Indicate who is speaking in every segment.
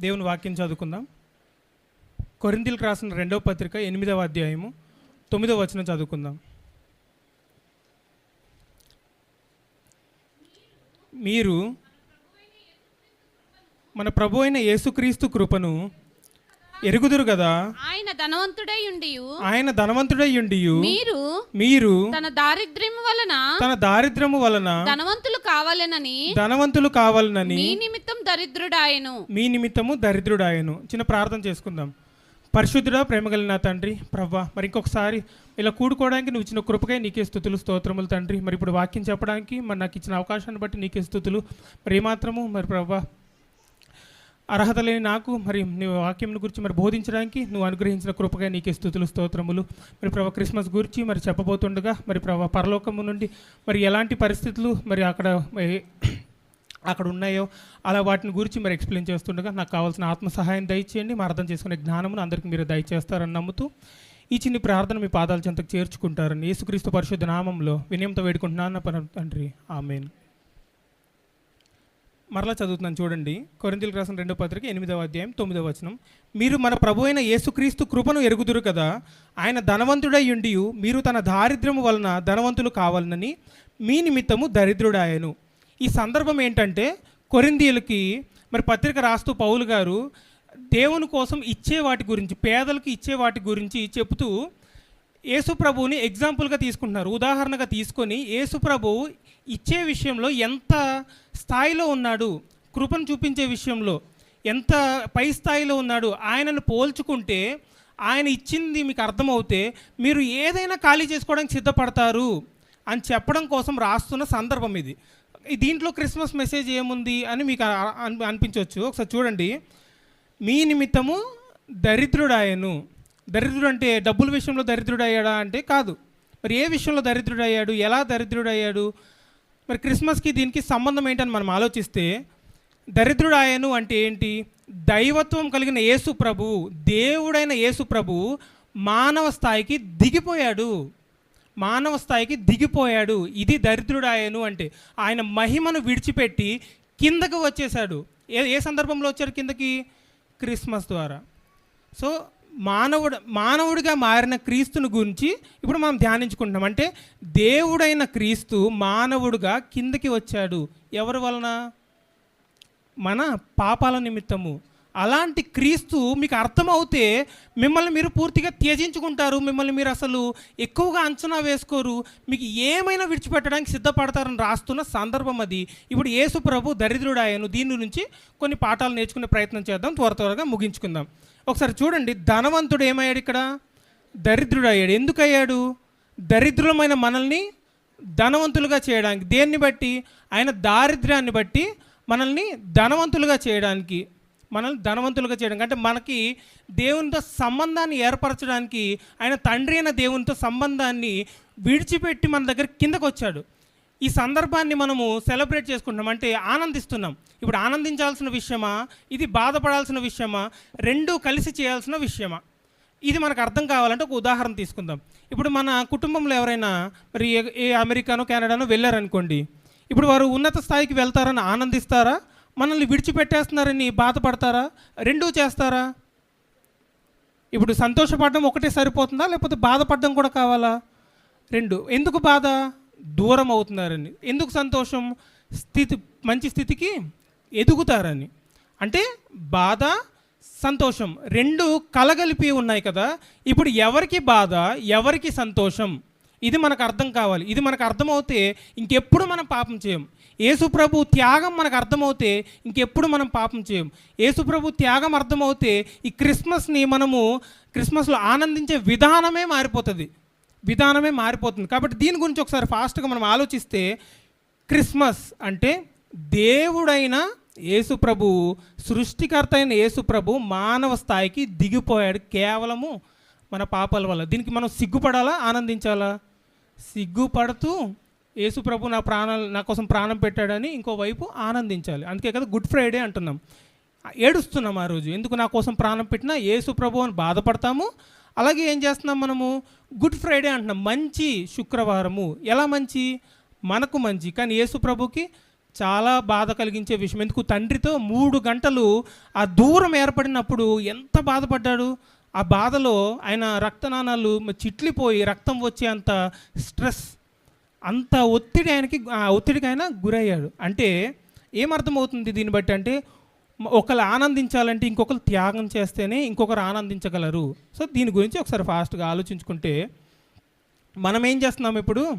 Speaker 1: దేవుని వాక్యం చదువుకుందాం. కొరింథీలకు రాసిన రెండవ పత్రిక ఎనిమిదవ అధ్యాయము తొమ్మిదవ వచనం చదువుకుందాం. మీరు మన ప్రభు అయిన యేసుక్రీస్తు కృపను ఎరుగుదురు కదా?
Speaker 2: ఆయన ధనవంతుడై ఉండి
Speaker 1: ఆయన ధనవంతుడై ఉండి
Speaker 2: మీరు
Speaker 1: మీరు
Speaker 2: తన దారిద్ర్యం వలన
Speaker 1: తన దారిద్ర్యము వలన
Speaker 2: ధనవంతులు కావాలనని
Speaker 1: ధనవంతులు కావాలనని
Speaker 2: మీ నిమిత్తం దరిద్రుడాయను.
Speaker 1: మీ నిమిత్తము దరిద్రుడాయను. చిన్న ప్రార్థన చేసుకుందాం. పరిశుద్ధుడా ప్రేమగలిగిన నా తండ్రి ప్రవ్వా మరి ఇంకొకసారి ఇలా కూడుకోవడానికి నువ్వు ఇచ్చిన కృపకై నీకే స్థుతులు స్తోత్రములు తండ్రి. మరి ఇప్పుడు వాక్యం చెప్పడానికి మరి నాకు ఇచ్చిన అవకాశాన్ని బట్టి నీకే స్థుతులు. మరి ఏమాత్రము? మరి ప్రవ్వా అర్హత లేని నాకు మరి నీ వాక్యం గురించి మరి బోధించడానికి నువ్వు అనుగ్రహించిన కృపగా నీకే స్థుతులు స్తోత్రములు. మరి ప్రభా క్రిస్మస్ గురించి మరి చెప్పబోతుండగా మరి ప్రభా పరలోకము నుండి మరి ఎలాంటి పరిస్థితులు మరి అక్కడ అక్కడ ఉన్నాయో అలా వాటిని గురించి మరి ఎక్స్ప్లెయిన్ చేస్తుండగా నాకు కావాల్సిన ఆత్మ సహాయం దయచేయండి. మరి అర్థం చేసుకునే జ్ఞానమును అందరికీ మీరు దయచేస్తారని నమ్ముతూ ఈ చిన్ని ప్రార్థన మీ పాదాల చెంతకు చేర్చుకుంటారని యేసుక్రీస్తు పరిశుద్ధ నామంలో వినయంతో వేడుకుంటున్నాను. నా తండ్రి. ఆమెను. మరలా చదువుతున్నాను చూడండి. కొరింతలకు రాసిన రెండో పత్రిక ఎనిమిదవ అధ్యాయం తొమ్మిదవ వచనం. మీరు మన ప్రభు అయిన యేసుక్రీస్తు కృపను ఎరుగుదురు కదా? ఆయన ధనవంతుడై ఉండి మీరు తన దారిద్ర్యము వలన ధనవంతులు కావాలనని మీ నిమిత్తము దరిద్రుడాయను. ఈ సందర్భం ఏంటంటే కొరిందీలకి మరి పత్రిక రాస్తూ పౌలు గారు దేవుని కోసం ఇచ్చే వాటి గురించి పేదలకు ఇచ్చే వాటి గురించి చెబుతూ యేసు ప్రభువుని ఎగ్జాంపుల్గా తీసుకుంటున్నారు. ఉదాహరణగా తీసుకొని యేసు ఇచ్చే విషయంలో ఎంత స్థాయిలో ఉన్నాడు కృపను చూపించే విషయంలో ఎంత పై స్థాయిలో ఉన్నాడు ఆయనను పోల్చుకుంటే ఆయన ఇచ్చింది మీకు అర్థమవుతే మీరు ఏదైనా ఖాళీ చేసుకోవడానికి సిద్ధపడతారు అని చెప్పడం కోసం రాస్తున్న సందర్భం ఇది. దీంట్లో క్రిస్మస్ మెసేజ్ ఏముంది అని మీకు అనిపించవచ్చు. ఒకసారి చూడండి. మీ నిమిత్తము దరిద్రుడాయను. దరిద్రుడు అంటే డబ్బుల విషయంలో దరిద్రుడు అయ్యాడా అంటే కాదు. మరి ఏ విషయంలో దరిద్రుడు అయ్యాడు ఎలా దరిద్రుడయ్యాడు? మరి క్రిస్మస్కి దీనికి సంబంధం ఏంటని మనం ఆలోచిస్తే దరిద్రుడాయను అంటే ఏంటి? దైవత్వం కలిగిన యేసు ప్రభు దేవుడైన యేసు ప్రభు మానవ స్థాయికి దిగిపోయాడు. మానవ స్థాయికి దిగిపోయాడు. ఇది దరిద్రుడాయను అంటే ఆయన మహిమను విడిచిపెట్టి కిందకు వచ్చేశాడు. ఏ ఏ సందర్భంలో వచ్చారు కిందకి? క్రిస్మస్ ద్వారా. సో మానవుడు మానవుడిగా మారిన క్రీస్తుని గురించి ఇప్పుడు మనం ధ్యానించుకుంటున్నాం. అంటే దేవుడైన క్రీస్తు మానవుడుగా కిందకి వచ్చాడు. ఎవరి వలన? మన పాపాల నిమిత్తము. అలాంటి క్రీస్తు మీకు అర్థమవుతే మిమ్మల్ని మీరు పూర్తిగా త్యజించుకుంటారు మిమ్మల్ని మీరు అసలు ఎక్కువగా అంచనా వేసుకోరు మీకు ఏమైనా విడిచిపెట్టడానికి సిద్ధపడతారని రాస్తున్న సందర్భం అది. ఇప్పుడు యేసు ప్రభు దరిద్రుడాయను దీని నుంచి కొన్ని పాఠాలు నేర్చుకునే ప్రయత్నం చేద్దాం త్వర త్వరగా ముగించుకుందాం. ఒకసారి చూడండి ధనవంతుడు ఏమయ్యాడు ఇక్కడ? దరిద్రుడయ్యాడు. ఎందుకయ్యాడు? దరిద్రులమైన మనల్ని ధనవంతులుగా చేయడానికి. దేన్ని బట్టి? ఆయన దారిద్ర్యాన్ని బట్టి మనల్ని ధనవంతులుగా చేయడానికి. మనల్ని ధనవంతులుగా చేయడం. అంటే మనకి దేవునితో సంబంధాన్ని ఏర్పరచడానికి ఆయన తండ్రి అయిన దేవునితో సంబంధాన్ని విడిచిపెట్టి మన దగ్గర కిందకు వచ్చాడు ఈ సందర్భాన్ని మనము సెలబ్రేట్ చేసుకుంటున్నాం. అంటే ఆనందిస్తున్నాం. ఇప్పుడు ఆనందించాల్సిన విషయమా? ఇది బాధపడాల్సిన విషయమా? రెండూ కలిసి చేయాల్సిన విషయమా? ఇది మనకు అర్థం కావాలంటే ఒక ఉదాహరణ తీసుకుందాం. ఇప్పుడు మన కుటుంబంలో ఎవరైనా మరి ఏ అమెరికానో కెనడానో వెళ్ళారనుకోండి. ఇప్పుడు వారు ఉన్నత స్థాయికి వెళ్తారని ఆనందిస్తారా? మనల్ని విడిచిపెట్టేస్తున్నారని బాధపడతారా? రెండూ చేస్తారా? ఇప్పుడు సంతోషపడడం ఒకటే సరిపోతుందా? లేకపోతే బాధపడడం కూడా కావాలా? రెండు. ఎందుకు బాధ? దూరం అవుతున్నారని. ఎందుకు సంతోషం? స్థితి మంచి స్థితికి ఎదుగుతారని. అంటే బాధ సంతోషం రెండు కలగలిపి ఉన్నాయి కదా. ఇప్పుడు ఎవరికి బాధ? ఎవరికి సంతోషం? ఇది మనకు అర్థం కావాలి. ఇది మనకు అర్థమవుతే ఇంకెప్పుడు మనం పాపం చేయం. యేసుప్రభు త్యాగం మనకు అర్థమవుతే ఇంకెప్పుడు మనం పాపం చేయం. యేసుప్రభు త్యాగం అర్థమవుతే ఈ క్రిస్మస్ని మనము క్రిస్మస్లో ఆనందించే విధానమే మారిపోతుంది. విధానమే మారిపోతుంది. కాబట్టి దీని గురించి ఒకసారి ఫాస్ట్గా మనం ఆలోచిస్తే క్రిస్మస్ అంటే దేవుడైన యేసుప్రభు సృష్టికర్త అయిన యేసుప్రభు మానవ స్థాయికి దిగిపోయాడు కేవలము మన పాపాల వల్ల. దీనికి మనం సిగ్గుపడాలా? ఆనందించాలా? సిగ్గుపడుతూ యేసుప్రభు నా ప్రాణాలు నా కోసం ప్రాణం పెట్టాడని ఇంకోవైపు ఆనందించాలి. అందుకే కదా గుడ్ ఫ్రైడే అంటున్నాం. ఏడుస్తున్నాం ఆ రోజు. ఎందుకు నా కోసం ప్రాణం పెట్టినా యేసు ప్రభు అని బాధపడతాము? అలాగే ఏం చేస్తున్నాం మనము? గుడ్ ఫ్రైడే అంటున్నాం. మంచి శుక్రవారము. ఎలా మంచి? మనకు మంచి. కానీ యేసు ప్రభుకి చాలా బాధ కలిగించే విషయం. ఎందుకు? తండ్రితో మూడు గంటలు ఆ దూరం ఏర్పడినప్పుడు ఎంత బాధపడ్డాడు? ఆ బాధలో ఆయన రక్తనాణాలు చిట్లిపోయి రక్తం వచ్చే అంత స్ట్రెస్ అంత ఒత్తిడి ఆయనకి ఆ ఒత్తిడికి ఆయన గురయ్యాడు. అంటే ఏమర్థమవుతుంది దీన్ని బట్టి అంటే ఒకరు ఆనందించాలంటే ఇంకొకరు త్యాగం చేస్తేనే ఇంకొకరు ఆనందించగలరు. సో దీని గురించి ఒకసారి ఫాస్ట్గా ఆలోచించుకుంటే మనం ఏం చేస్తున్నాం ఇప్పుడు?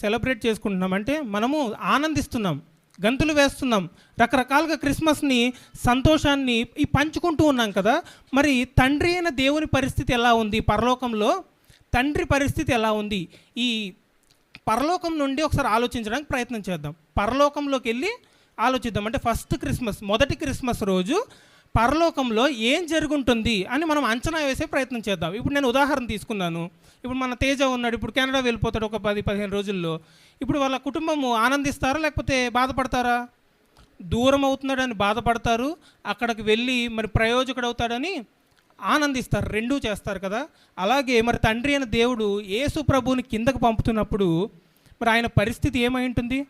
Speaker 1: సెలబ్రేట్ చేసుకుంటున్నాం. అంటే మనము ఆనందిస్తున్నాం. గంతులు వేస్తున్నాం. రకరకాలుగా క్రిస్మస్ని సంతోషాన్ని ఈ పంచుకుంటూ ఉన్నాం కదా. మరి తండ్రి అయిన దేవుని పరిస్థితి ఎలా ఉంది? పరలోకంలో తండ్రి పరిస్థితి ఎలా ఉంది? ఈ పరలోకం నుండి ఒకసారి ఆలోచించడానికి ప్రయత్నం చేద్దాం. పరలోకంలోకి వెళ్ళి ఆలోచిద్దాం. అంటే ఫస్ట్ క్రిస్మస్ మొదటి క్రిస్మస్ రోజు పరలోకంలో ఏం జరుగుంటుంది అని మనం అంచనా వేసే ప్రయత్నం చేద్దాం. ఇప్పుడు నేను ఉదాహరణ తీసుకున్నాను. ఇప్పుడు మన తేజ ఉన్నాడు ఇప్పుడు కెనడా వెళ్ళిపోతాడు ఒక పది పదిహేను రోజుల్లో. ఇప్పుడు వాళ్ళ కుటుంబము ఆనందిస్తారా లేకపోతే బాధపడతారా? దూరం అవుతున్నాడని బాధపడతారు అక్కడికి వెళ్ళి మరి ప్రయోజకుడు అవుతాడని ఆనందిస్తారు రెండూ చేస్తారు కదా. అలాగే మరి తండ్రి అయిన దేవుడు యేసు ప్రభుని కిందకు పంపుతున్నప్పుడు మరి ఆయన పరిస్థితి ఏమై ఉంటుంది?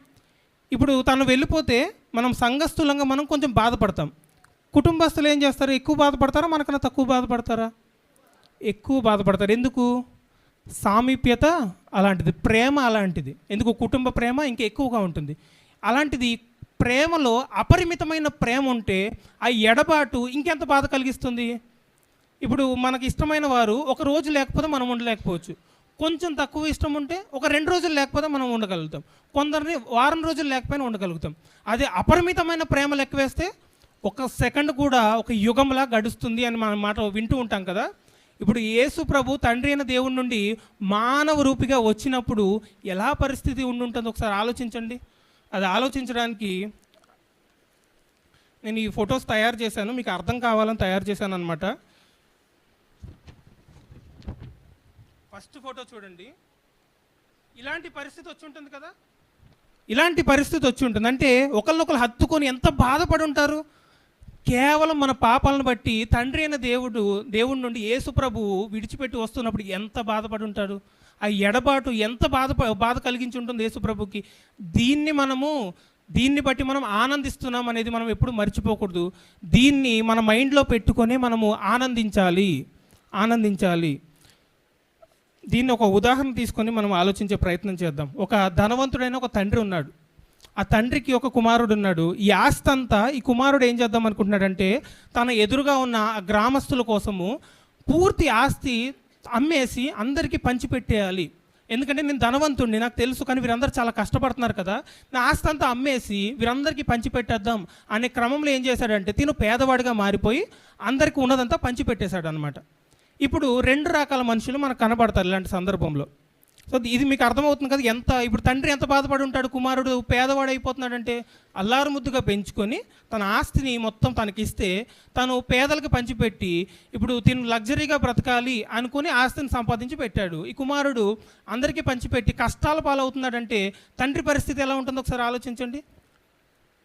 Speaker 1: ఇప్పుడు తను వెళ్ళిపోతే మనం సంఘస్థులంగా మనం కొంచెం బాధపడతాం. కుటుంబస్తులు ఏం చేస్తారు? ఎక్కువ బాధపడతారా? మనకన్నా తక్కువ బాధపడతారా? ఎక్కువ బాధపడతారు. ఎందుకు? సామీప్యత అలాంటిది ప్రేమ అలాంటిది. ఎందుకు? కుటుంబ ప్రేమ ఇంకా ఎక్కువగా ఉంటుంది. అలాంటిది ప్రేమలో అపరిమితమైన ప్రేమ ఉంటే ఆ ఎడబాటు ఇంకెంత బాధ కలిగిస్తుంది? ఇప్పుడు మనకి ఇష్టమైన వారు ఒక రోజు లేకపోతే మనం ఉండలేకపోవచ్చు. కొంచెం తక్కువ ఇష్టం ఉంటే ఒక రెండు రోజులు లేకపోతే మనం ఉండగలుగుతాం. కొందరిని వారం రోజులు లేకపోయినా ఉండగలుగుతాం. అదే అపరిమితమైన ప్రేమ లెక్క వేస్తే ఒక సెకండ్ కూడా ఒక యుగంలా గడుస్తుంది అని మన మాట వింటూ ఉంటాం కదా. ఇప్పుడు యేసు ప్రభు తండ్రి అయిన దేవుడి నుండి మానవ రూపిగా వచ్చినప్పుడు ఎలా పరిస్థితి ఉండుంటుందో? ఒకసారి ఆలోచించండి. అది ఆలోచించడానికి నేను ఈ ఫొటోస్ తయారు చేశాను. మీకు అర్థం కావాలని తయారు చేశాను అనమాట ఫస్ట్ ఫోటో చూడండి. ఇలాంటి పరిస్థితి వచ్చి ఉంటుంది కదా. ఇలాంటి పరిస్థితి వచ్చి ఉంటుంది. అంటే ఒకరినొకరు హత్తుకొని ఎంత బాధపడి ఉంటారు కేవలం మన పాపాలను బట్టి తండ్రి అయిన దేవుడు దేవుడి నుండి యేసు ప్రభువు విడిచిపెట్టి వస్తున్నప్పుడు ఎంత బాధపడి ఉంటాడు? ఆ ఎడబాటు ఎంత బాధ బాధ కలిగించి ఉంటుంది యేసు ప్రభుకి? దీన్ని మనము దీన్ని బట్టి మనం ఆనందిస్తున్నాం అనేది మనం ఎప్పుడు మర్చిపోకూడదు. దీన్ని మన మైండ్లో పెట్టుకొని మనము ఆనందించాలి. ఆనందించాలి. దీన్ని ఒక ఉదాహరణ తీసుకొని మనం ఆలోచించే ప్రయత్నం చేద్దాం. ఒక ధనవంతుడైన ఒక తండ్రి ఉన్నాడు. ఆ తండ్రికి ఒక కుమారుడు ఉన్నాడు ఈ ఆస్తి అంతా ఈ కుమారుడు ఏం చేద్దాం అనుకుంటున్నాడంటే తన ఎదురుగా ఉన్న ఆ గ్రామస్తుల కోసము పూర్తి ఆస్తి అమ్మేసి అందరికీ పంచిపెట్టేయాలి. ఎందుకంటే నేను ధనవంతుడిని నాకు తెలుసు కానీ వీరందరూ చాలా కష్టపడుతున్నారు కదా. నా ఆస్తి అంతా అమ్మేసి వీరందరికీ పంచిపెట్టేద్దాం అనే క్రమంలో ఏం చేశాడంటే తిను పేదవాడిగా మారిపోయి అందరికీ ఉన్నదంతా పంచిపెట్టేశాడు అనమాట ఇప్పుడు రెండు రకాల మనుషులు మనకు కనబడతారు ఇలాంటి సందర్భంలో. సో ఇది మీకు అర్థమవుతుంది కదా ఎంత ఇప్పుడు తండ్రి ఎంత బాధపడి ఉంటాడు కుమారుడు పేదవాడు అయిపోతున్నాడంటే అల్లారు ముద్దుగా పెంచుకొని తన ఆస్తిని మొత్తం తనకిస్తే తను పేదలకు పంచిపెట్టి ఇప్పుడు తిను లగ్జరీగా బ్రతకాలి అనుకుని ఆస్తిని సంపాదించి పెట్టాడు. ఈ కుమారుడు అందరికీ పంచిపెట్టి కష్టాల పాలవుతున్నాడంటే తండ్రి పరిస్థితి ఎలా ఉంటుందో ఒకసారి ఆలోచించండి.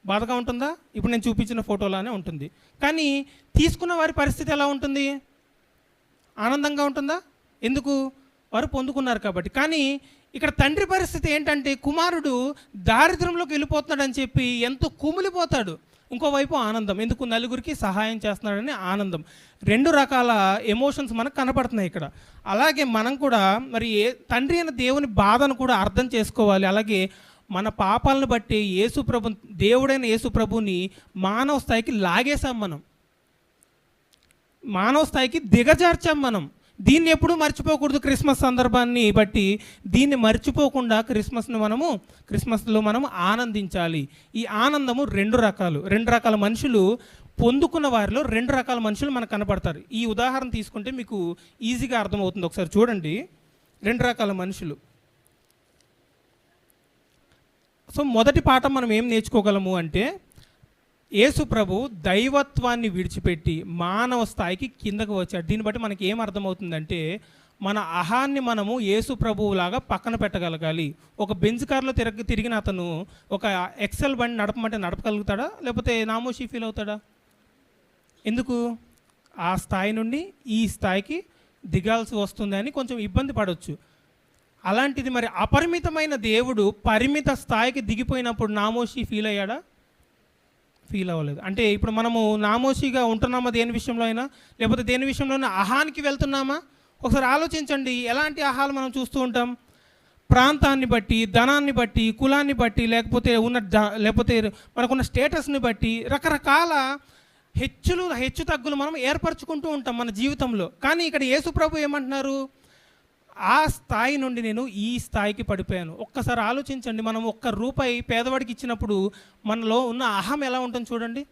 Speaker 1: బాధగా ఉంటుందా? ఇప్పుడు నేను చూపించిన ఫోటోలానే ఉంటుంది. కానీ తీసుకున్న వారి పరిస్థితి ఎలా ఉంటుంది? ఆనందంగా ఉంటుందా? ఎందుకు? వారు పొందుకున్నారు కాబట్టి. కానీ ఇక్కడ తండ్రి పరిస్థితి ఏంటంటే కుమారుడు దారిద్ర్యంలోకి వెళ్ళిపోతున్నాడని చెప్పి ఎంతో కుమిలిపోతాడు. ఇంకోవైపు ఆనందం. ఎందుకు నలుగురికి సహాయం చేస్తున్నాడని ఆనందం. రెండు రకాల ఎమోషన్స్ మనకు కనపడుతున్నాయి ఇక్కడ. అలాగే మనం కూడా మరి ఏ తండ్రి అయిన దేవుని బాధను కూడా అర్థం చేసుకోవాలి. అలాగే మన పాపాలను బట్టి యేసుప్రభు దేవుడైన యేసుప్రభుని మానవ స్థాయికి లాగేశాం మనం. మానవ స్థాయికి దిగజార్చాం మనం. దీన్ని ఎప్పుడూ మర్చిపోకూడదు క్రిస్మస్ సందర్భాన్ని బట్టి. దీన్ని మర్చిపోకుండా క్రిస్మస్ను మనము క్రిస్మస్లో మనము ఆనందించాలి. ఈ ఆనందము రెండు రకాలు. రెండు రకాల మనుషులు పొందుకున్న వారిలో రెండు రకాల మనుషులు మనకు కనపడతారు. ఈ ఉదాహరణ తీసుకుంటే మీకు ఈజీగా అర్థమవుతుంది. ఒకసారి చూడండి. రెండు రకాల మనుషులు. సో మొదటి పాఠం మనం ఏం నేర్చుకోగలము అంటే యేసు ప్రభు దైవత్వాన్ని విడిచిపెట్టి మానవ స్థాయికి కిందకు వచ్చాడు. దీన్ని బట్టి మనకి ఏం అర్థమవుతుందంటే మన అహాన్ని మనము యేసు ప్రభువులాగా పక్కన పెట్టగలగాలి. ఒక బెంజ్ కార్లో తిరగ తిరిగిన అతను ఒక ఎక్సెల్ బండి నడపమంటే నడపగలుగుతాడా? లేకపోతే నామోషి ఫీల్ అవుతాడా? ఎందుకు? ఆ స్థాయి నుండి ఈ స్థాయికి దిగాల్సి వస్తుంది అని కొంచెం ఇబ్బంది పడవచ్చు అలాంటిది మరి అపరిమితమైన దేవుడు పరిమిత స్థాయికి దిగిపోయినప్పుడు నామోషి ఫీల్ అయ్యాడా? ఫీల్ అవ్వలేదు. అంటే ఇప్పుడు మనము నామోషిగా ఉంటున్నామా దేని విషయంలో అయినా? లేకపోతే దేని విషయంలో అయినా అహానికి వెళ్తున్నామా? ఒకసారి ఆలోచించండి. ఎలాంటి ఆహాలు మనం చూస్తూ ఉంటాం? ప్రాంతాన్ని బట్టి ధనాన్ని బట్టి కులాన్ని బట్టి లేకపోతే ఉన్న లేకపోతే మనకున్న స్టేటస్ని బట్టి రకరకాల హెచ్చులు హెచ్చు తగ్గులు మనం ఏర్పరచుకుంటూ ఉంటాం మన జీవితంలో. కానీ ఇక్కడ యేసు ప్రభు ఏమంటున్నారు? ఆ స్థాయి నుండి నేను ఈ స్థాయికి పడిపోయాను. ఒక్కసారి ఆలోచించండి మనం ఒక్క రూపాయి పేదవాడికి ఇచ్చినప్పుడు మనలో ఉన్న అహం ఎలా ఉంటుంది చూడండి.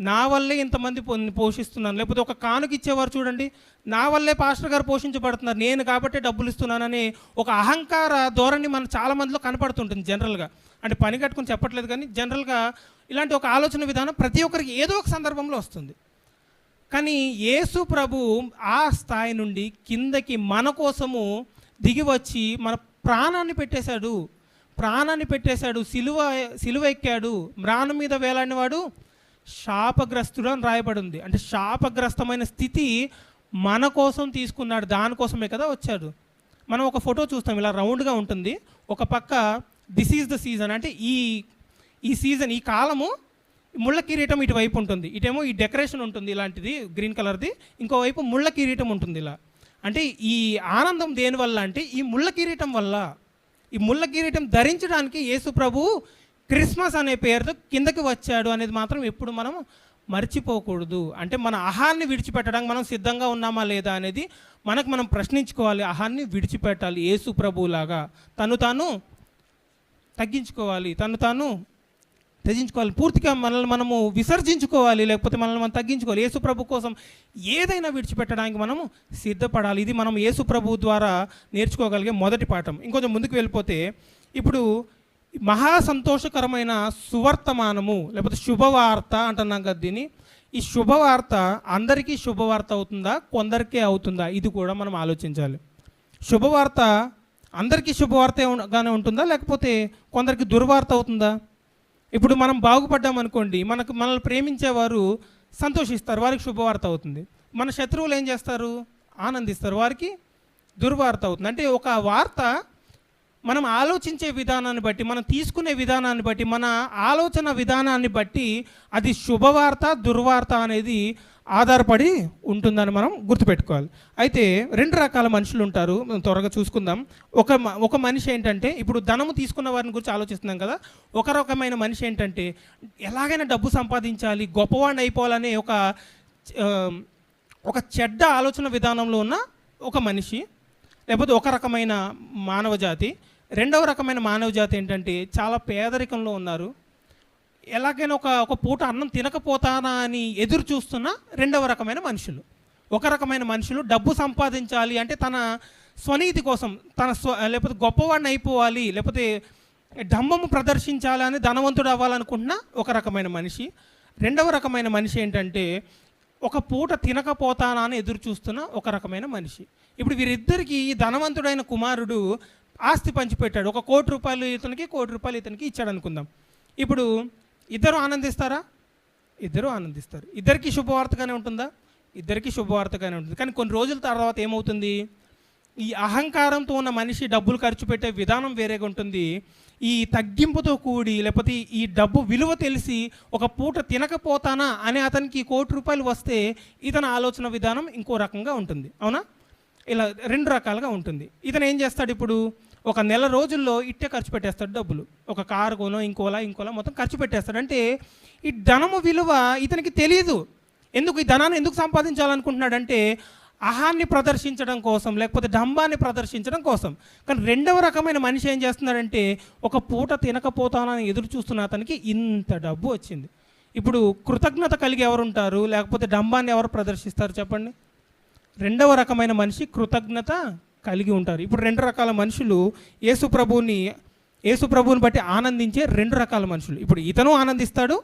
Speaker 1: నా వల్లే ఇంతమంది పో- పోషిస్తున్నాను లేకపోతే ఒక కానుక ఇచ్చేవారు చూడండి. నా వల్లే పాస్టర్ గారు పోషించబడుతున్నారు. నేను కాబట్టి డబ్బులు ఇస్తున్నానని ఒక అహంకార ధోరణి మన చాలా మందిలో కనపడుతుంటుంది జనరల్గా. అంటే పని కట్టుకుని చెప్పట్లేదు కానీ జనరల్గా ఇలాంటి ఒక ఆలోచన విధానం ప్రతి ఒక్కరికి ఏదో ఒక సందర్భంలో వస్తుంది. కానీ యేసు ప్రభు ఆ స్థాయి నుండి కిందకి మన కోసము దిగి వచ్చి మన ప్రాణాన్ని పెట్టేశాడు. ప్రాణాన్ని పెట్టేశాడు. సిలువ సిలువ ఎక్కాడు. మ్రాణం మీద వేలాడినవాడు శాపగ్రస్తుడు అని రాయబడింది. అంటే శాపగ్రస్తమైన స్థితి మన కోసం తీసుకున్నాడు. దానికోసమే కదా వచ్చాడు. మనం ఒక ఫోటో చూస్తాం. ఇలా రౌండ్గా ఉంటుంది. ఒక పక్క దిస్ ఈజ్ ద సీజన్. అంటే ఈ ఈ సీజన్ ఈ కాలము ముళ్ళ కిరీటం ఇటువైపు ఉంటుంది. ఇటేమో ఈ డెకరేషన్ ఉంటుంది ఇలాంటిది గ్రీన్ కలర్ది. ఇంకోవైపు ముళ్ళ కిరీటం ఉంటుంది ఇలా. అంటే ఈ ఆనందం దేనివల్ల అంటే ఈ ముళ్ళ కిరీటం వల్ల ఈ ముళ్ళ కిరీటం ధరించడానికి యేసు ప్రభు క్రిస్మస్ అనే పేరుతో కిందకి వచ్చాడు అనేది మాత్రం ఎప్పుడు మనం మర్చిపోకూడదు. అంటే మన అహాన్ని విడిచిపెట్టడానికి మనం సిద్ధంగా ఉన్నామా లేదా అనేది మనకు మనం ప్రశ్నించుకోవాలి. అహాన్ని విడిచిపెట్టాలి యేసు ప్రభువులాగా. తను తాను తగ్గించుకోవాలి. తను తాను త్యజించుకోవాలి. పూర్తిగా మనల్ని మనము విసర్జించుకోవాలి లేకపోతే మనల్ని మనం తగ్గించుకోవాలి. యేసుప్రభు కోసం ఏదైనా విడిచిపెట్టడానికి మనము సిద్ధపడాలి. ఇది మనం యేసుప్రభు ద్వారా నేర్చుకోగలిగే మొదటి పాఠం. ఇంకొంచెం ముందుకు వెళ్ళిపోతే ఇప్పుడు మహా సంతోషకరమైన సువర్తమానము లేకపోతే శుభవార్త అంటున్నాం కదా దీన్ని. ఈ శుభవార్త అందరికీ శుభవార్త అవుతుందా? కొందరికే అవుతుందా? ఇది కూడా మనం ఆలోచించాలి. శుభవార్త అందరికీ శుభవార్త గానే ఉంటుందా? లేకపోతే కొందరికి దుర్వార్త అవుతుందా? ఇప్పుడు మనం బాగుపడ్డాం అనుకోండి మనకు మనల్ని ప్రేమించేవారు సంతోషిస్తారు వారికి శుభవార్త అవుతుంది. మన శత్రువులు ఏం చేస్తారు? ఆనందిస్తారు వారికి దుర్వార్త అవుతుంది. అంటే ఒక వార్త మనం ఆలోచించే విధానాన్ని బట్టి మనం తీసుకునే విధానాన్ని బట్టి మన ఆలోచన విధానాన్ని బట్టి అది శుభవార్త దుర్వార్త అనేది ఆధారపడి ఉంటుందని మనం గుర్తుపెట్టుకోవాలి. అయితే రెండు రకాల మనుషులు ఉంటారు. మనం త్వరగా చూసుకుందాం. ఒక మ- ఒక మనిషి ఏంటంటే ఇప్పుడు ధనము తీసుకున్న వారిని గురించి ఆలోచిస్తున్నాం కదా. ఒక రకమైన మనిషి ఏంటంటే ఎలాగైనా డబ్బు సంపాదించాలి గొప్పవాడిని అయిపోవాలనే ఒక ఒక చెడ్డ ఆలోచన విధానంలో ఉన్న ఒక మనిషి లేకపోతే ఒక రకమైన మానవ జాతి. రెండవ రకమైన మానవ జాతి ఏంటంటే చాలా పేదరికంలో ఉన్నారు. ఎలాగైనా ఒక ఒక పూట అన్నం తినకపోతానా అని ఎదురు చూస్తున్న రెండవ రకమైన మనుషులు. ఒక రకమైన మనుషులు డబ్బు సంపాదించాలి అంటే తన స్వనీతి కోసం తన స్వ లేకపోతే గొప్పవాడిని అయిపోవాలి లేకపోతే డంబము ప్రదర్శించాలి అని ధనవంతుడు అవ్వాలనుకుంటున్న ఒక రకమైన మనిషి. రెండవ రకమైన మనిషి ఏంటంటే ఒక పూట తినకపోతానా అని ఎదురు చూస్తున్న ఒక రకమైన మనిషి. ఇప్పుడు వీరిద్దరికీ ఈ ధనవంతుడైన కుమారుడు ఆస్తి పంచిపెట్టాడు. ఒక కోటి రూపాయలు ఇతనికి కోటి రూపాయలు ఇతనికి ఇచ్చాడు అనుకుందాం. ఇప్పుడు ఇద్దరు ఆనందిస్తారా? ఇద్దరు ఆనందిస్తారు. ఇద్దరికి శుభవార్తగానే ఉంటుందా? ఇద్దరికి శుభవార్తగానే ఉంటుంది. కానీ కొన్ని రోజుల తర్వాత ఏమవుతుంది? ఈ అహంకారంతో ఉన్న మనిషి డబ్బులు ఖర్చు పెట్టే విధానం వేరేగా ఉంటుంది. ఈ తగ్గింపుతో కూడి లేకపోతే ఈ డబ్బు విలువ తెలిసి ఒక పూట తినకపోతానా అని అతనికి కోటి రూపాయలు వస్తే ఇతని ఆలోచన విధానం ఇంకో రకంగా ఉంటుంది. అవునా? ఇలా రెండు రకాలుగా ఉంటుంది. ఇతను ఏం చేస్తాడు ఇప్పుడు? ఒక నెల రోజుల్లో ఇట్టే ఖర్చు పెట్టేస్తాడు డబ్బులు. ఒక కారు కొనో ఇంకోలా ఇంకోలా మొత్తం ఖర్చు పెట్టేస్తాడు. అంటే ఈ ధనము విలువ ఇతనికి తెలియదు ఎందుకు? ఈ ధనాన్ని ఎందుకు సంపాదించాలనుకుంటున్నాడంటే అహాన్ని ప్రదర్శించడం కోసం లేకపోతే డంబాన్ని ప్రదర్శించడం కోసం. కానీ రెండవ రకమైన మనిషి ఏం చేస్తున్నాడంటే ఒక పూట తినకపోతానని ఎదురు చూస్తున్న అతనికి ఇంత డబ్బు వచ్చింది. ఇప్పుడు కృతజ్ఞత కలిగి ఎవరు ఉంటారు లేకపోతే డంబాన్ని ఎవరు ప్రదర్శిస్తారు చెప్పండి? రెండవ రకమైన మనిషి కృతజ్ఞత కలిగి ఉంటారు. ఇప్పుడు రెండు రకాల మనుషులు యేసు ప్రభువుని యేసు ప్రభువుని బట్టి ఆనందించే రెండు రకాల మనుషులు. ఇప్పుడు ఇతను ఆనందిస్తాడు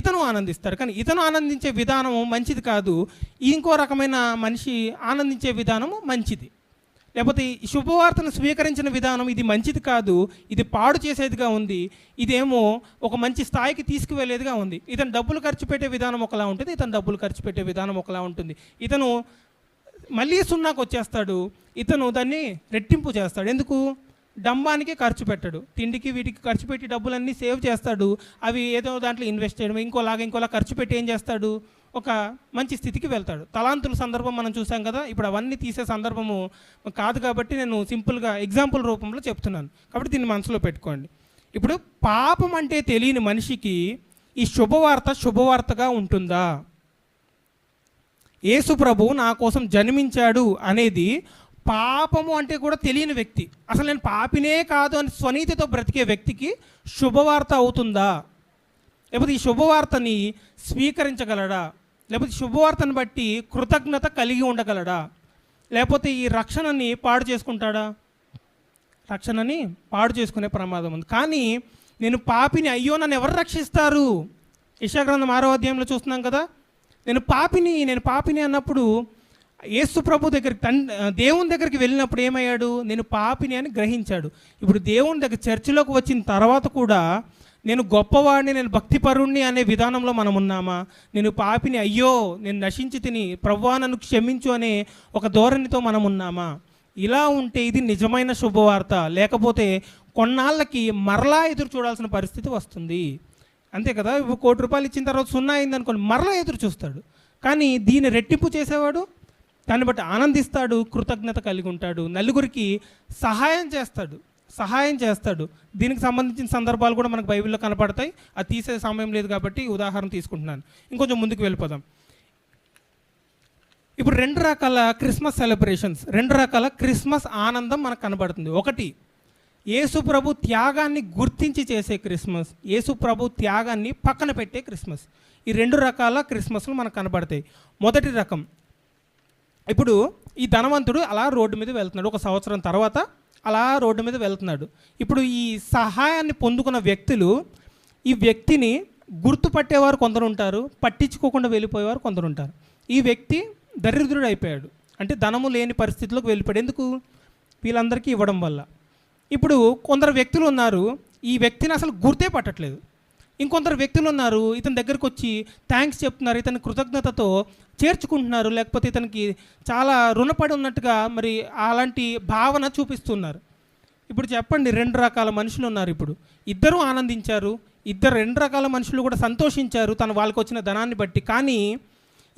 Speaker 1: ఇతను ఆనందిస్తాడు. కానీ ఇతను ఆనందించే విధానం మంచిది కాదు. ఇంకో రకమైన మనిషి ఆనందించే విధానము మంచిది. లేకపోతే ఈ శుభవార్తను స్వీకరించిన విధానం ఇది మంచిది కాదు. ఇది పాడు చేసేదిగా ఉంది. ఇదేమో ఒక మంచి స్థాయికి తీసుకువెళ్ళేదిగా ఉంది. ఇతను డబ్బులు ఖర్చు పెట్టే విధానం ఒకలా ఉంటుంది. ఇతను డబ్బులు ఖర్చు పెట్టే విధానం ఒకలా ఉంటుంది. ఇతను మళ్ళీ సున్నాకు వచ్చేస్తాడు. ఇతను దాన్ని రెట్టింపు చేస్తాడు. ఎందుకు? డంబానికి ఖర్చు పెట్టడు. తిండికి వీటికి ఖర్చు పెట్టి డబ్బులన్నీ సేవ్ చేస్తాడు. అవి ఏదో దాంట్లో ఇన్వెస్ట్ చేయడం ఇంకోలాగా ఇంకోలా ఖర్చు పెట్టి ఏం చేస్తాడు? ఒక మంచి స్థితికి వెళ్తాడు. తలాంతుల సందర్భం మనం చూసాం కదా. ఇప్పుడు అవన్నీ తీసే సందర్భము కాదు కాబట్టి నేను సింపుల్గా ఎగ్జాంపుల్ రూపంలో చెప్తున్నాను. కాబట్టి దీన్ని మనసులో పెట్టుకోండి. ఇప్పుడు పాపం అంటే తెలియని మనిషికి ఈ శుభవార్త శుభవార్తగా ఉంటుందా? యేసు ప్రభు నా కోసం జన్మించాడు అనేది పాపము అంటే కూడా తెలియని వ్యక్తి. అసలు నేను పాపినే కాదు అని స్వనీతితో బ్రతికే వ్యక్తికి శుభవార్త అవుతుందా? లేకపోతే ఈ శుభవార్తని స్వీకరించగలడా? లేకపోతే శుభవార్తను బట్టి కృతజ్ఞత కలిగి ఉండగలడా? లేకపోతే ఈ రక్షణని పాడు చేసుకుంటాడా? రక్షణని పాడు చేసుకునే ప్రమాదం ఉంది. కానీ నేను పాపిని అయ్యో నన్ను ఎవరు రక్షిస్తారు? యశాగ్రంథం ఆరో అధ్యాయంలో చూస్తున్నాం కదా. నేను పాపిని నేను పాపిని అన్నప్పుడు యేసు ప్రభు దగ్గరికి తన్ దేవుని దగ్గరికి వెళ్ళినప్పుడు ఏమయ్యాడు? నేను పాపిని అని గ్రహించాడు. ఇప్పుడు దేవుని దగ్గర చర్చిలోకి వచ్చిన తర్వాత కూడా నేను గొప్పవాడిని నేను భక్తిపరుణ్ణి అనే విధానంలో మనం ఉన్నామా? నేను పాపిని అయ్యో నేను నశించి తిని ప్రవ్వా నన్ను క్షమించు అనే ఒక ధోరణితో మనం ఉన్నామా? ఇలా ఉంటే ఇది నిజమైన శుభవార్త. లేకపోతే కొన్నాళ్ళకి మరలా ఎదురు చూడాల్సిన పరిస్థితి వస్తుంది. అంతే కదా? ఇప్పుడు కోటి రూపాయలు ఇచ్చిన తర్వాత సున్నా అయింది అనుకోండి మరలా ఎదురు చూస్తాడు. కానీ దీన్ని రెట్టింపు చేసేవాడు? దాన్ని బట్టి ఆనందిస్తాడు కృతజ్ఞత కలిగి ఉంటాడు నలుగురికి సహాయం చేస్తాడు సహాయం చేస్తాడు. దీనికి సంబంధించిన సందర్భాలు కూడా మనకు బైబిల్లో కనపడతాయి. అది తీసే సమయం లేదు కాబట్టి ఉదాహరణ తీసుకుంటున్నాను. ఇంకొంచెం ముందుకు వెళ్ళిపోదాం. ఇప్పుడు రెండు రకాల క్రిస్మస్ సెలబ్రేషన్స్ రెండు రకాల క్రిస్మస్ ఆనందం మనకు కనబడుతుంది. ఒకటి యేసు ప్రభు త్యాగాన్ని గుర్తించి చేసే క్రిస్మస్ యేసు ప్రభు త్యాగాన్ని పక్కన పెట్టే క్రిస్మస్. ఈ రెండు రకాల క్రిస్మస్లు మనకు కనబడతాయి. మొదటి రకం ఇప్పుడు ఈ ధనవంతుడు అలా రోడ్డు మీద వెళ్తున్నాడు. ఒక సంవత్సరం తర్వాత అలా రోడ్డు మీద వెళ్తున్నాడు. ఇప్పుడు ఈ సహాయాన్ని పొందుకున్న వ్యక్తులు ఈ వ్యక్తిని గుర్తుపట్టేవారు కొందరు ఉంటారు పట్టించుకోకుండా వెళ్ళిపోయేవారు కొందరు ఉంటారు. ఈ వ్యక్తి దరిద్రుడు అయిపోయాడు అంటే ధనము లేని పరిస్థితిలోకి వెళ్ళిపోయాడు. ఎందుకు? వీళ్ళందరికీ ఇవ్వడం వల్ల. ఇప్పుడు కొందరు వ్యక్తులు ఉన్నారు ఈ వ్యక్తిని అసలు గుర్తే పట్టట్లేదు. ఇంకొందరు వ్యక్తులు ఉన్నారు ఇతని దగ్గరకు వచ్చి థ్యాంక్స్ చెప్తున్నారు ఇతని కృతజ్ఞతతో చేర్చుకుంటున్నారు లేకపోతే ఇతనికి చాలా రుణపడి ఉన్నట్టుగా మరి అలాంటి భావన చూపిస్తున్నారు. ఇప్పుడు చెప్పండి రెండు రకాల మనుషులు ఉన్నారు ఇప్పుడు. ఇద్దరు ఆనందించారు ఇద్దరు రెండు రకాల మనుషులు కూడా సంతోషించారు తన వాళ్ళకి వచ్చిన ధనాన్ని బట్టి. కానీ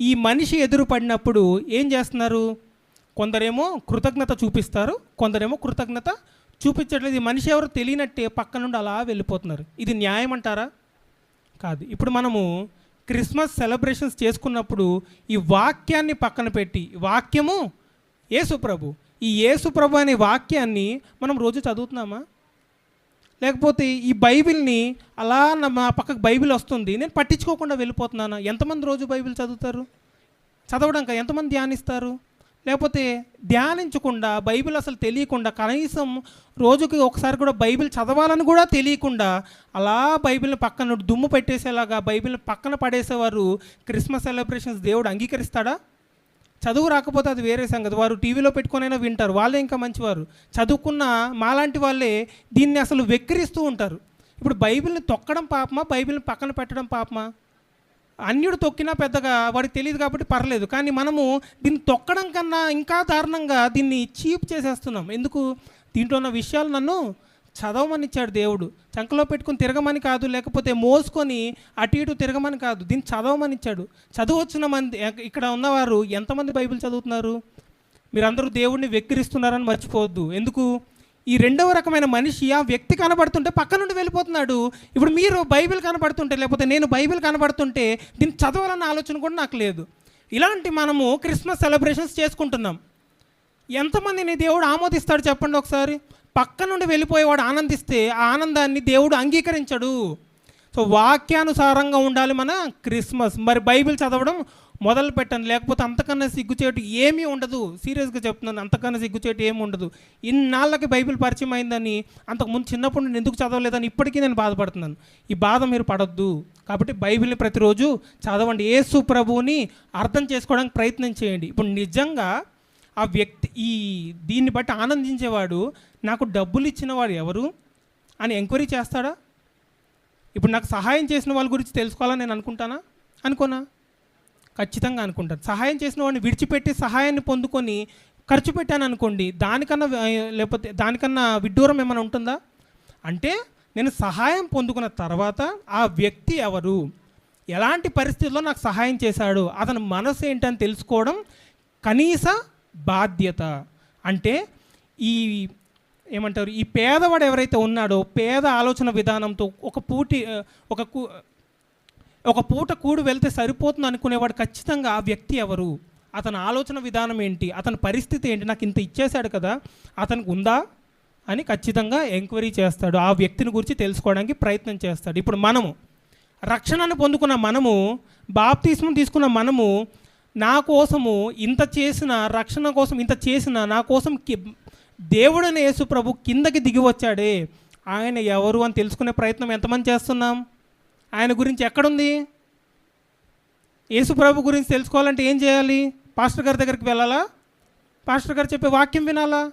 Speaker 1: ఈ మనిషి ఎదురు పడినప్పుడు ఏం చేస్తున్నారు? కొందరేమో కృతజ్ఞత చూపిస్తారు కొందరేమో కృతజ్ఞత చూపించట్లేదు. ఈ మనిషి ఎవరు తెలియనట్టే పక్క నుండి అలా వెళ్ళిపోతున్నారు. ఇది న్యాయం అంటారా? కాదు. ఇప్పుడు మనము క్రిస్మస్ సెలబ్రేషన్స్ చేసుకున్నప్పుడు ఈ వాక్యాన్ని పక్కన పెట్టి వాక్యము యేసుప్రభు ఈ యేసుప్రభు అనే వాక్యాన్ని మనం రోజు చదువుతున్నామా? లేకపోతే ఈ బైబిల్ని అలా నా మా పక్కకు బైబిల్ వస్తుంది నేను పట్టించుకోకుండా వెళ్ళిపోతున్నానా? ఎంతమంది రోజు బైబిల్ చదువుతారు? చదవడానికి? ఎంతమంది ధ్యానిస్తారు? లేకపోతే ధ్యానించకుండా బైబిల్ అసలు తెలియకుండా కనీసం రోజుకి ఒకసారి కూడా బైబిల్ చదవాలని కూడా తెలియకుండా అలా బైబిల్ని పక్కన దుమ్ము పెట్టేసేలాగా బైబిల్ని పక్కన పడేసేవారు క్రిస్మస్ సెలబ్రేషన్స్ దేవుడు అంగీకరిస్తాడా? చదువు రాకపోతే అది వేరే సంగతి. వారు టీవీలో పెట్టుకునైనా వింటారు. వాళ్ళే ఇంకా మంచివారు. చదువుకున్న మాలాంటి వాళ్ళే దీన్ని అసలు వెక్కిరిస్తూ ఉంటారు. ఇప్పుడు బైబిల్ని తొక్కడం పాపమా? బైబిల్ని పక్కన పెట్టడం పాపమా? అన్యుడు తొక్కినా పెద్దగా వాడికి తెలియదు కాబట్టి పర్లేదు. కానీ మనము దీన్ని తొక్కడం కన్నా ఇంకా దారుణంగా దీన్ని చీప్ చేసేస్తున్నాం. ఎందుకు? దీంట్లో ఉన్న విషయాలు నన్ను చదవమని ఇచ్చాడు దేవుడు. చంకలో పెట్టుకొని తిరగమని కాదు లేకపోతే మోసుకొని అటు ఇటు తిరగమని కాదు దీన్ని చదవమని ఇచ్చాడు. చదవచ్చిన మంది ఇక్కడ ఉన్నవారు ఎంతమంది బైబిల్ చదువుతున్నారు? మీరందరూ దేవుడిని వెక్కిరిస్తున్నారని మర్చిపోవద్దు. ఎందుకు? ఈ రెండవ రకమైన మనిషి ఆ వ్యక్తి కనబడుతుంటే పక్క నుండి వెళ్ళిపోతున్నాడు. ఇప్పుడు మీరు బైబిల్ కనబడుతుంటే లేకపోతే నేను బైబిల్ కనబడుతుంటే దీన్ని చదవాలన్న ఆలోచన కూడా నాకు లేదు. ఇలాంటి మనము క్రిస్మస్ సెలబ్రేషన్స్ చేసుకుంటున్నాం. ఎంతమందిని దేవుడు ఆమోదిస్తాడు చెప్పండి ఒకసారి? పక్క నుండి వెళ్ళిపోయేవాడు ఆనందిస్తే ఆ ఆనందాన్ని దేవుడు అంగీకరించడు. సో వాక్యానుసారంగా ఉండాలి మన క్రిస్మస్. మరి బైబిల్ చదవడం మొదలు పెట్టండి. లేకపోతే అంతకన్నా సిగ్గుచేటు ఏమీ ఉండదు. సీరియస్గా చెప్తున్నాను. అంతకన్నా సిగ్గుచేటు ఏమి ఉండదు. ఇన్నాళ్ళకి బైబిల్ పరిచయం అయిందని అంతకుముందు చిన్నప్పుడు నేను ఎందుకు చదవలేదని ఇప్పటికీ నేను బాధపడుతున్నాను. ఈ బాధ మీరు పడొద్దు. కాబట్టి బైబిల్ని ప్రతిరోజు చదవండి. యేసు ప్రభువుని అర్థం చేసుకోవడానికి ప్రయత్నం చేయండి. ఇప్పుడు నిజంగా ఆ వ్యక్తి ఈ దీన్ని బట్టి ఆనందించేవాడు నాకు డబ్బులు ఇచ్చినవాడు ఎవరు అని ఎంక్వైరీ చేస్తాడా? ఇప్పుడు నాకు సహాయం చేసిన వాళ్ళ గురించి తెలుసుకోవాలని నేను అనుకుంటానా? అనుకోనా? ఖచ్చితంగా అనుకుంటారు. సహాయం చేసిన వాడిని విడిచిపెట్టి సహాయాన్ని పొందుకొని ఖర్చు పెట్టాను అనుకోండి దానికన్నా లేకపోతే దానికన్నా విడ్డూరం ఏమైనా ఉంటుందా? అంటే నేను సహాయం పొందుకున్న తర్వాత ఆ వ్యక్తి ఎవరు? ఎలాంటి పరిస్థితుల్లో నాకు సహాయం చేశాడు? అతని మనసు ఏంటని తెలుసుకోవడం కనీస బాధ్యత. అంటే ఈ ఏమంటారు? ఈ పేదవాడు ఎవరైతే ఉన్నాడో పేద ఆలోచన విధానంతో ఒక పూటి ఒక కు- ఒక పూట కూడు వెళ్తే సరిపోతుంది అనుకునేవాడు ఖచ్చితంగా ఆ వ్యక్తి ఎవరు? అతని ఆలోచన విధానం ఏంటి? అతని పరిస్థితి ఏంటి? నాకు ఇంత ఇచ్చేశాడు కదా అతనికి ఉందా? అని ఖచ్చితంగా ఎంక్వైరీ చేస్తాడు. ఆ వ్యక్తిని గురించి తెలుసుకోవడానికి ప్రయత్నం చేస్తాడు. ఇప్పుడు మనము రక్షణను పొందుకున్న మనము బాప్తిస్మం తీసుకున్న మనము నా కోసము ఇంత చేసిన రక్షణ కోసం ఇంత చేసిన నా కోసం దేవుడనే యేసు ప్రభు కిందకి దిగి వచ్చాడే. ఆయన ఎవరు అని తెలుసుకునే ప్రయత్నం ఎంతమంది చేస్తున్నాం? ఆయన గురించి ఎక్కడుంది? యేసుప్రభు గురించి తెలుసుకోవాలంటే ఏం చేయాలి? పాస్టర్ గారి దగ్గరికి వెళ్ళాలా? పాస్టర్ గారు చెప్పే వాక్యం వినాలా?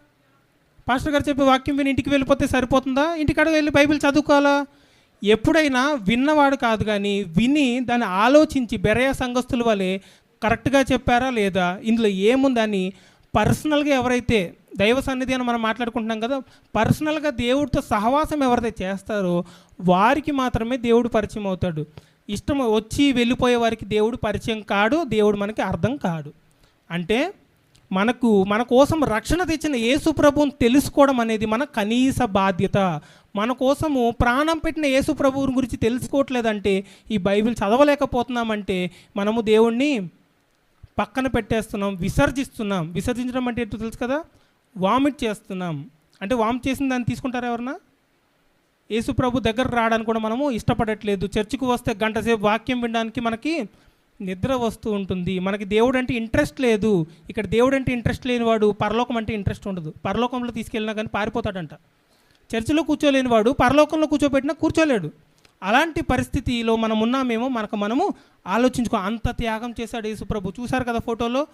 Speaker 1: పాస్టర్ గారు చెప్పే వాక్యం విని ఇంటికి వెళ్ళిపోతే సరిపోతుందా? ఇంటికాడ వెళ్ళి బైబిల్ చదువుకోవాలా? ఎప్పుడైనా విన్నవాడు కాదు కానీ విని దాన్ని ఆలోచించి బెరయ సంఘస్థుల వలె కరెక్ట్గా చెప్పారా లేదా? ఇందులో ఏముందని పర్సనల్గా ఎవరైతే దైవ సన్నిధి అని మనం మాట్లాడుకుంటున్నాం కదా పర్సనల్గా దేవుడితో సహవాసం ఎవరైతే చేస్తారో వారికి మాత్రమే దేవుడు పరిచయం అవుతాడు. ఇష్టం వచ్చి వెళ్ళిపోయే వారికి దేవుడు పరిచయం కాడు దేవుడు మనకి అర్థం కాడు. అంటే మనకు మన కోసం రక్షణ తెచ్చిన యేసుప్రభుని తెలుసుకోవడం అనేది మన కనీస బాధ్యత. మన కోసము ప్రాణం పెట్టిన యేసుప్రభువుని గురించి తెలుసుకోవట్లేదంటే ఈ బైబిల్ చదవలేకపోతున్నామంటే మనము దేవుణ్ణి పక్కన పెట్టేస్తున్నాం విసర్జిస్తున్నాం. విసర్జించడం అంటే ఏంటో తెలుసు కదా? వామిట్ చేస్తున్నాం. అంటే వామిట్ చేసిన దాన్ని తీసుకుంటారా ఎవరన్నా? యేసు ప్రభు దగ్గర రావడానికి కూడా మనము ఇష్టపడట్లేదు. చర్చికి వస్తే గంట సేపు వాక్యం వినడానికి మనకి నిద్ర వస్తూ ఉంటుంది. మనకి దేవుడు అంటే ఇంట్రెస్ట్ లేదు. ఇక్కడ దేవుడు అంటే ఇంట్రెస్ట్ లేనివాడు పరలోకం అంటే ఇంట్రెస్ట్ ఉండదు. పరలోకంలో తీసుకెళ్ళినా కానీ పారిపోతాడంట. చర్చిలో కూర్చోలేని వాడు పరలోకంలో కూర్చోబెట్టినా కూర్చోలేడు. అలాంటి పరిస్థితిలో మనం ఉన్నామేమో మనకు మనము ఆలోచించుకో. అంత త్యాగం చేశాడు యేసుప్రభు. చూశారు కదా ఫోటోలో?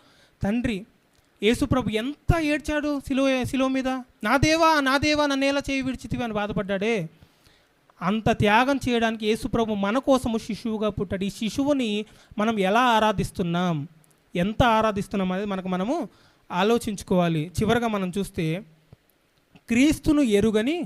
Speaker 1: తండ్రి యేసుప్రభు ఎంత ఏడ్చాడు శిలో శిలో మీద? నా దేవా నా దేవా నన్ను ఎలా చేయి విడిచితివి అని బాధపడ్డాడే. అంత త్యాగం చేయడానికి యేసుప్రభు మన కోసము శిశువుగా పుట్టాడు. ఈ శిశువుని మనం ఎలా ఆరాధిస్తున్నాం? ఎంత ఆరాధిస్తున్నాం అనేది మనకు మనము ఆలోచించుకోవాలి. చివరగా మనం చూస్తే క్రీస్తును ఎరుగని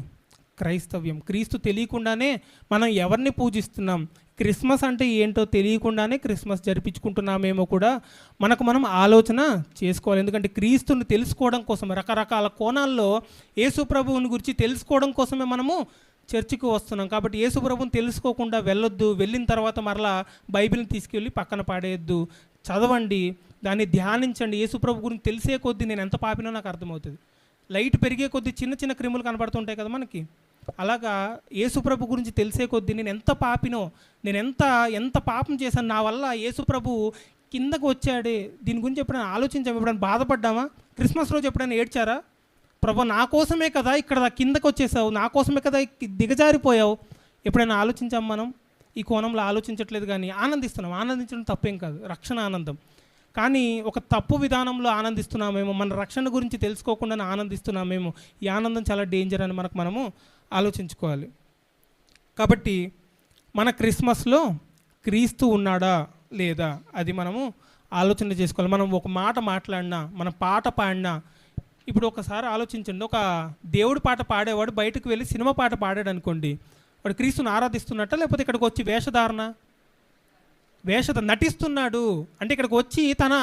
Speaker 1: క్రైస్తవ్యం. క్రీస్తు తెలియకుండానే మనం ఎవరిని పూజిస్తున్నాం? క్రిస్మస్ అంటే ఏంటో తెలియకుండానే క్రిస్మస్ జరిపించుకుంటున్నామేమో కూడా మనకు మనం ఆలోచన చేసుకోవాలి. ఎందుకంటే క్రీస్తుని తెలుసుకోవడం కోసం రకరకాల కోణాల్లో యేసు ప్రభువుని గురించి తెలుసుకోవడం కోసమే మనము చర్చికి వస్తున్నాం. కాబట్టి యేసుప్రభుని తెలుసుకోకుండా వెళ్ళొద్దు వెళ్ళిన తర్వాత మరలా బైబిల్ని తీసుకెళ్ళి పక్కన పాడేయద్దు. చదవండి దాన్ని ధ్యానించండి. యేసుప్రభు గురించి తెలిసే కొద్దీ నేను ఎంత పాపినో నాకు అర్థమవుతుంది. లైట్ పెరిగే కొద్దీ చిన్న చిన్న క్రిములు కనబడుతుంటాయి కదా మనకి. అలాగా యేసుప్రభు గురించి తెలిసే కొద్దీ నేను ఎంత పాపినో నేను ఎంత ఎంత పాపం చేశాను నా వల్ల యేసుప్రభు కిందకు వచ్చాడే దీని గురించి ఎప్పుడైనా ఆలోచించాము ఎప్పుడైనా బాధపడ్డామా క్రిస్మస్ రోజు ఎప్పుడైనా ఏడ్చారా? ప్రభు నా కోసమే కదా ఇక్కడ కిందకు వచ్చేసావు నా కోసమే కదా దిగజారిపోయావు? ఎప్పుడైనా ఆలోచించాం మనం? ఈ కోణంలో ఆలోచించట్లేదు కానీ ఆనందిస్తున్నాం. ఆనందించడం తప్పేం కాదు. రక్షణ ఆనందం. కానీ ఒక తప్పు విధానంలో ఆనందిస్తున్నామేమో మన రక్షణ గురించి తెలుసుకోకుండా ఆనందిస్తున్నామేమో ఈ ఆనందం చాలా డేంజర్ అని మనకు మనము ఆలోచించుకోవాలి. కాబట్టి మన క్రిస్మస్లో క్రీస్తు ఉన్నాడా లేదా అది మనము ఆలోచన చేసుకోవాలి. మనం ఒక మాట మాట్లాడినా మన పాట పాడినా ఇప్పుడు ఒకసారి ఆలోచించండి. ఒక దేవుడి పాట పాడేవాడు బయటకు వెళ్ళి సినిమా పాట పాడాడు అనుకోండి. వాడు క్రీస్తుని ఆరాధిస్తున్నట్ట లేకపోతే ఇక్కడికి వచ్చి వేషధారణ? వేషత నటిస్తున్నాడు అంటే ఇక్కడికి వచ్చి తన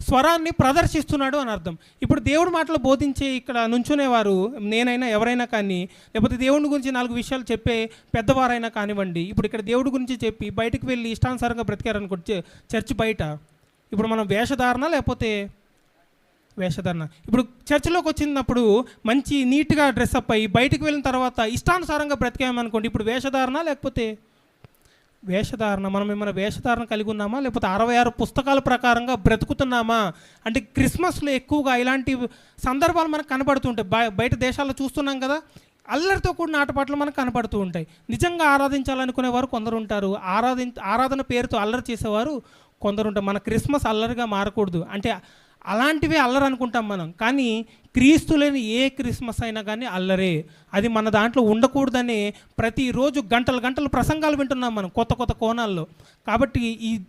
Speaker 1: స్వరాన్ని ప్రదర్శిస్తున్నాడు అని అర్థం. ఇప్పుడు దేవుడి మాటలు బోధించే ఇక్కడ నుంచునేవారు నేనైనా ఎవరైనా కానీ లేకపోతే దేవుడి గురించి నాలుగు విషయాలు చెప్పే పెద్దవారైనా కానివ్వండి ఇప్పుడు ఇక్కడ దేవుడి గురించి చెప్పి బయటకు వెళ్ళి ఇష్టానుసారంగా బ్రతికారనుకోండి చర్చ్ బయట. ఇప్పుడు మనం వేషధారణ లేకపోతే వేషధారణ? ఇప్పుడు చర్చిలోకి వచ్చినప్పుడు మంచి నీట్గా డ్రెస్అప్ అయ్యి బయటకు వెళ్ళిన తర్వాత ఇష్టానుసారంగా బ్రతికామనుకోండి ఇప్పుడు వేషధారణ లేకపోతే వేషధారణ మనం ఏమైనా వేషధారణ కలిగి ఉన్నామా? లేకపోతే అరవై ఆరు పుస్తకాల ప్రకారంగా బ్రతుకుతున్నామా? అంటే క్రిస్మస్లో ఎక్కువగా ఇలాంటి సందర్భాలు మనకు కనపడుతుంటాయి బయట దేశాల్లో చూస్తున్నాం కదా అల్లరితో కూడిన ఆటపాటలు మనకు కనపడుతూ ఉంటాయి. నిజంగా ఆరాధించాలనుకునేవారు కొందరు ఉంటారు. ఆరాధి ఆరాధన పేరుతో అల్లరి చేసేవారు కొందరు ఉంటారు. మన క్రిస్మస్ అల్లరిగా మారకూడదు. అంటే అలాంటివే అల్లరి అనుకుంటాం మనం. కానీ క్రీస్తు లేని ఏ క్రిస్మస్ అయినా కానీ అల్లరే. అది మన దాంట్లో ఉండకూడదని ప్రతిరోజు గంటలు గంటలు ప్రసంగాలు వింటున్నాం మనం కొత్త కొత్త కోణాల్లో. కాబట్టి ఈ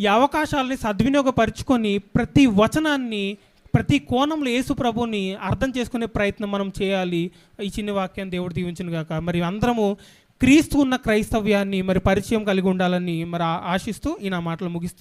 Speaker 1: ఈ అవకాశాలని సద్వినియోగపరుచుకొని ప్రతి వచనాన్ని ప్రతి కోణంలో యేసు ప్రభుని అర్థం చేసుకునే ప్రయత్నం మనం చేయాలి. ఈ చిన్న వాక్యాన్ని దేవుడు దీవించును గాక మరి అందరము క్రీస్తు ఉన్న క్రైస్తవ్యాన్ని మరి పరిచయం కలిగి ఉండాలని మరి ఆశిస్తూ ఈ నా మాటలు ముగిస్తున్నాను.